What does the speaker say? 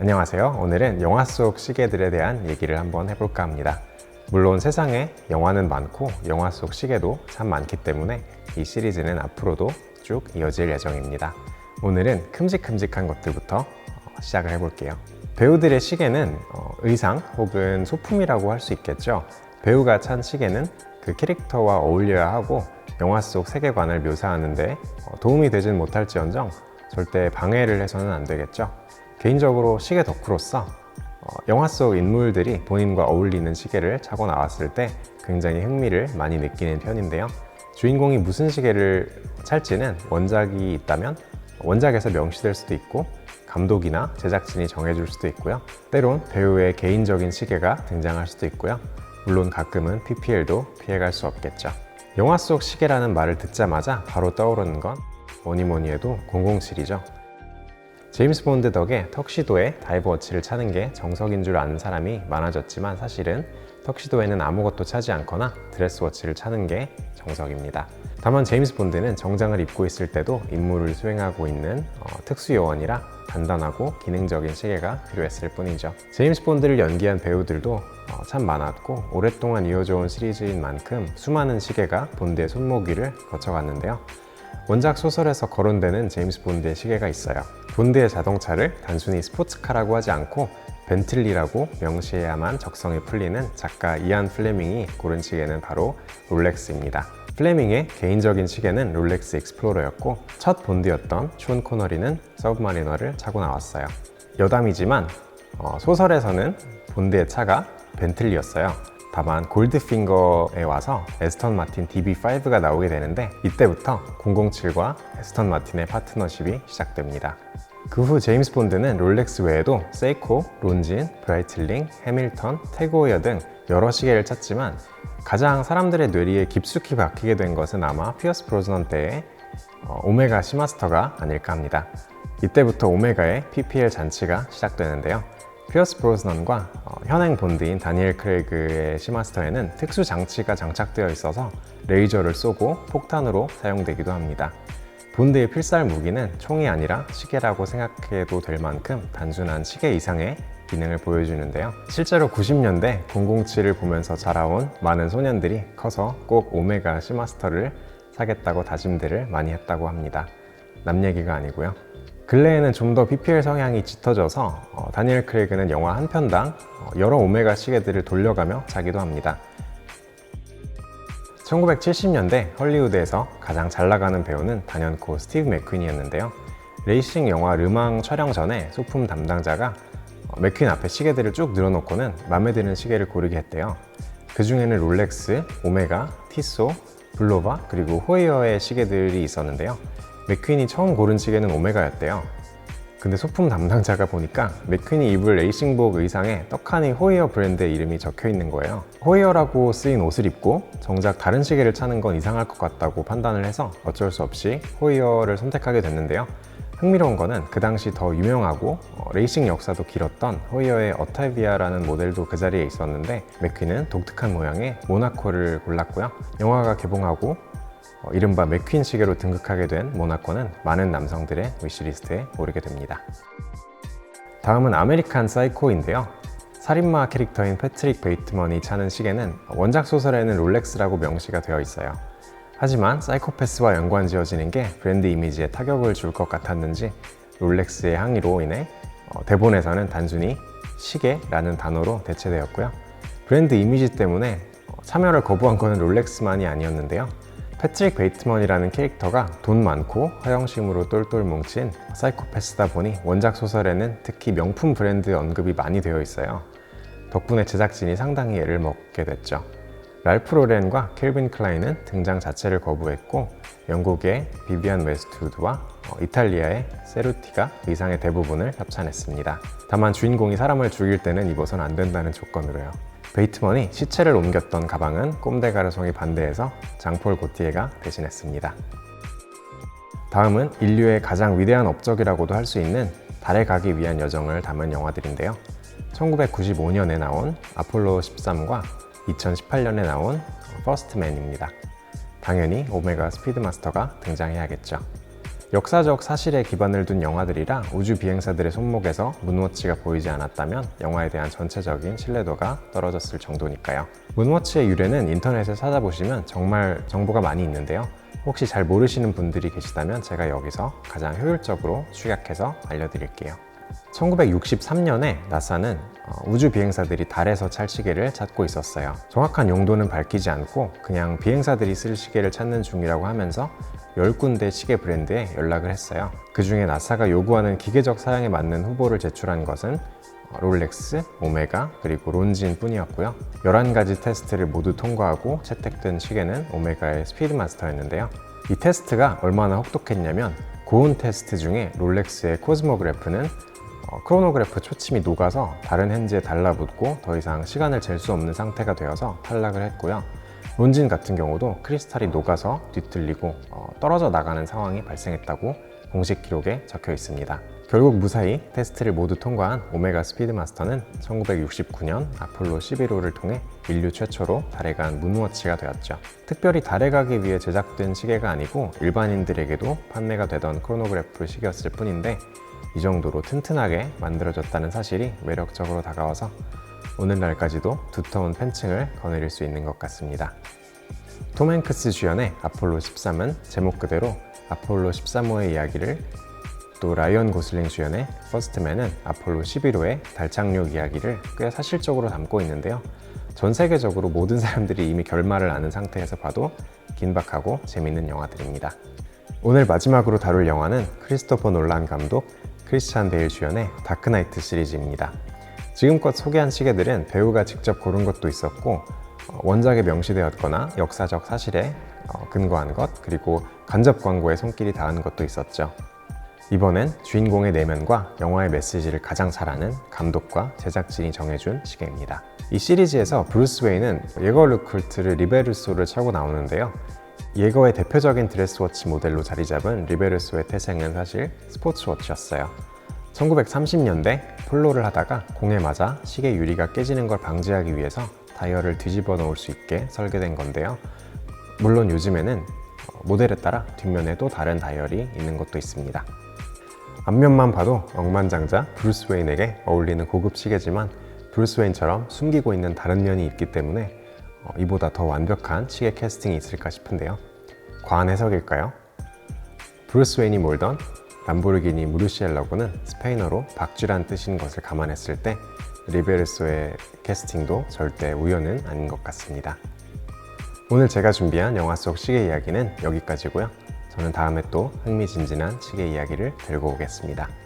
안녕하세요. 오늘은 영화 속 시계들에 대한 얘기를 한번 해볼까 합니다. 물론 세상에 영화는 많고 영화 속 시계도 참 많기 때문에 이 시리즈는 앞으로도 쭉 이어질 예정입니다. 오늘은 큼직큼직한 것들부터 어, 시작을 해볼게요. 배우들의 시계는 어, 의상 혹은 소품이라고 할 수 있겠죠. 배우가 찬 시계는 그 캐릭터와 어울려야 하고 영화 속 세계관을 묘사하는데 어, 도움이 되진 못할지언정 절대 방해를 해서는 안 되겠죠. 개인적으로 시계 덕후로서 어, 영화 속 인물들이 본인과 어울리는 시계를 차고 나왔을 때 굉장히 흥미를 많이 느끼는 편인데요. 주인공이 무슨 시계를 찰지는 원작이 있다면 원작에서 명시될 수도 있고 감독이나 제작진이 정해줄 수도 있고요. 때론 배우의 개인적인 시계가 등장할 수도 있고요. 물론 가끔은 PPL도 피해갈 수 없겠죠. 영화 속 시계라는 말을 듣자마자 바로 떠오르는 건 뭐니 뭐니 해도 007이죠. 제임스 본드 덕에 턱시도에 다이브 워치를 차는 게 정석인 줄 아는 사람이 많아졌지만 사실은 턱시도에는 아무것도 차지 않거나 드레스 워치를 차는 게 정석입니다. 다만 제임스 본드는 정장을 입고 있을 때도 임무를 수행하고 있는 어, 특수 요원이라 단단하고 기능적인 시계가 필요했을 뿐이죠. 제임스 본드를 연기한 배우들도 어, 참 많았고 오랫동안 이어져 온 시리즈인 만큼 수많은 시계가 본드의 손목 위를 거쳐갔는데요. 원작 소설에서 거론되는 제임스 본드의 시계가 있어요. 본드의 자동차를 단순히 스포츠카라고 하지 않고 벤틀리라고 명시해야만 적성이 풀리는 작가 이안 플레밍이 고른 시계는 바로 롤렉스입니다. 플레밍의 개인적인 시계는 롤렉스 익스플로러였고 첫 본드였던 숀 코너리는 서브마리너를 차고 나왔어요. 여담이지만 어, 소설에서는 본드의 차가 벤틀리였어요. 다만 골드핑거에 와서 에스턴 마틴 DB5가 나오게 되는데 이때부터 007과 에스턴 마틴의 파트너십이 시작됩니다. 그 후 제임스 본드는 롤렉스 외에도 세이코, 론진, 브라이틀링, 해밀턴, 태고이어 등 여러 시계를 찾지만 가장 사람들의 뇌리에 깊숙이 박히게 된 것은 아마 피어스 브로즈넌 때의 어, 오메가 시마스터가 아닐까 합니다. 이때부터 오메가의 PPL 잔치가 시작되는데요. 피어스 브로스넌과 어, 현행 본드인 다니엘 크레이그의 시마스터에는 특수 장치가 장착되어 있어서 레이저를 쏘고 폭탄으로 사용되기도 합니다. 본드의 필살 무기는 총이 아니라 시계라고 생각해도 될 만큼 단순한 시계 이상의 기능을 보여주는데요. 실제로 90년대 007을 보면서 자라온 많은 소년들이 커서 꼭 오메가 시마스터를 사겠다고 다짐들을 많이 했다고 합니다. 남 얘기가 아니고요. 근래에는 좀 더 PPL 성향이 짙어져서 어, 다니엘 크레이그는 영화 한 편당 어, 여러 오메가 시계들을 돌려가며 차기도 합니다. 1970년대 헐리우드에서 가장 잘 나가는 배우는 단연코 스티브 맥퀸이었는데요. 레이싱 영화 르망 촬영 전에 소품 담당자가 어, 맥퀸 앞에 시계들을 쭉 늘어놓고는 마음에 드는 시계를 고르게 했대요. 그 중에는 롤렉스, 오메가, 티소, 블로바 그리고 호이어의 시계들이 있었는데요. 맥퀸이 처음 고른 시계는 오메가였대요. 근데 소품 담당자가 보니까 맥퀸이 입을 레이싱복 의상에 떡하니 호이어 브랜드의 이름이 적혀 있는 거예요. 호이어라고 쓰인 옷을 입고 정작 다른 시계를 차는 건 이상할 것 같다고 판단을 해서 어쩔 수 없이 호이어를 선택하게 됐는데요. 흥미로운 거는 그 당시 더 유명하고 어, 레이싱 역사도 길었던 호이어의 어타비아라는 모델도 그 자리에 있었는데 맥퀸은 독특한 모양의 모나코를 골랐고요. 영화가 개봉하고 어, 이른바 맥퀸 시계로 등극하게 된 모나코는 많은 남성들의 위시리스트에 오르게 됩니다. 다음은 아메리칸 사이코인데요. 살인마 캐릭터인 패트릭 베이트먼이 차는 시계는 원작 소설에는 롤렉스라고 명시가 되어 있어요. 하지만 사이코패스와 연관 지어지는 게 브랜드 이미지에 타격을 줄 것 같았는지 롤렉스의 항의로 인해 어, 대본에서는 단순히 시계라는 단어로 대체되었고요. 브랜드 이미지 때문에 어, 참여를 거부한 것은 롤렉스만이 아니었는데요. 패트릭 베이트먼이라는 캐릭터가 돈 많고 허영심으로 똘똘 뭉친 사이코패스다 보니 원작 소설에는 특히 명품 브랜드 언급이 많이 되어 있어요. 덕분에 제작진이 상당히 애를 먹게 됐죠. 랄프 로렌과 켈빈 클라인은 등장 자체를 거부했고 영국의 비비안 웨스트우드와 어, 이탈리아의 세루티가 의상의 대부분을 협찬했습니다. 다만 주인공이 사람을 죽일 때는 입어선 안 된다는 조건으로요. 베이트먼이 시체를 옮겼던 가방은 꼼데 가르송이 반대해서 장폴 고티에가 대신했습니다. 다음은 인류의 가장 위대한 업적이라고도 할 수 있는 달에 가기 위한 여정을 담은 영화들인데요. 1995년에 나온 아폴로 13과 2018년에 나온 퍼스트맨입니다. 당연히 오메가 스피드마스터가 등장해야겠죠. 역사적 사실에 기반을 둔 영화들이라 우주 비행사들의 손목에서 문워치가 보이지 않았다면 영화에 대한 전체적인 신뢰도가 떨어졌을 정도니까요. 문워치의 유래는 인터넷에 찾아보시면 정말 정보가 많이 있는데요. 혹시 잘 모르시는 분들이 계시다면 제가 여기서 가장 효율적으로 축약해서 알려드릴게요. 1963년에 나사는 어, 우주 비행사들이 달에서 찰 시계를 찾고 있었어요. 정확한 용도는 밝히지 않고 그냥 비행사들이 쓸 시계를 찾는 중이라고 하면서 10군데 시계 브랜드에 연락을 했어요. 그 중에 나사가 요구하는 기계적 사양에 맞는 후보를 제출한 것은 어, 롤렉스, 오메가, 그리고 론진 뿐이었고요. 11가지 테스트를 모두 통과하고 채택된 시계는 오메가의 스피드마스터였는데요. 이 테스트가 얼마나 혹독했냐면 고온 테스트 중에 롤렉스의 코스모그래프는 어, 크로노그래프 초침이 녹아서 다른 핸즈에 달라붙고 더 이상 시간을 잴 수 없는 상태가 되어서 탈락을 했고요. 론진 같은 경우도 크리스탈이 녹아서 뒤틀리고 어, 떨어져 나가는 상황이 발생했다고 공식 기록에 적혀 있습니다. 결국 무사히 테스트를 모두 통과한 오메가 스피드마스터는 1969년 아폴로 11호를 통해 인류 최초로 달에 간 문워치가 되었죠. 특별히 달에 가기 위해 제작된 시계가 아니고 일반인들에게도 판매가 되던 크로노그래프 시계였을 뿐인데 이 정도로 튼튼하게 만들어졌다는 사실이 매력적으로 다가와서 오늘날까지도 두터운 팬층을 거느릴 수 있는 것 같습니다. 톰 행크스 주연의 아폴로 13은 제목 그대로 아폴로 13호의 이야기를 또 라이언 고슬링 주연의 퍼스트맨은 아폴로 11호의 달 착륙 이야기를 꽤 사실적으로 담고 있는데요. 전 세계적으로 모든 사람들이 이미 결말을 아는 상태에서 봐도 긴박하고 재밌는 영화들입니다. 오늘 마지막으로 다룰 영화는 크리스토퍼 놀란 감독, 크리스찬 베일 주연의 다크나이트 시리즈입니다. 지금껏 소개한 시계들은 배우가 직접 고른 것도 있었고 어, 원작에 명시되었거나 역사적 사실에 어, 근거한 것 그리고 간접 광고에 손길이 닿은 것도 있었죠. 이번엔 주인공의 내면과 영화의 메시지를 가장 잘 아는 감독과 제작진이 정해준 시계입니다. 이 시리즈에서 브루스 웨이는 예거 루쿨트를 리베르소를 차고 나오는데요. 예거의 대표적인 드레스워치 모델로 자리 잡은 리베르소의 태생은 사실 스포츠워치였어요. 1930년대 폴로를 하다가 공에 맞아 시계 유리가 깨지는 걸 방지하기 위해서 다이얼을 뒤집어 놓을 수 있게 설계된 건데요. 물론 요즘에는 어, 모델에 따라 뒷면에 도 다른 다이얼이 있는 것도 있습니다. 앞면만 봐도 억만장자 브루스 웨인에게 어울리는 고급 시계지만 브루스 웨인처럼 숨기고 있는 다른 면이 있기 때문에 어, 이보다 더 완벽한 시계 캐스팅이 있을까 싶은데요. 과한 해석일까요? 브루스 웨인이 몰던 람보르기니 무르시엘라고는 스페인어로 박쥐란 뜻인 것을 감안했을 때 리베르소의 캐스팅도 절대 우연은 아닌 것 같습니다. 오늘 제가 준비한 영화 속 시계 이야기는 여기까지고요. 저는 다음에 또 흥미진진한 시계 이야기를 들고 오겠습니다.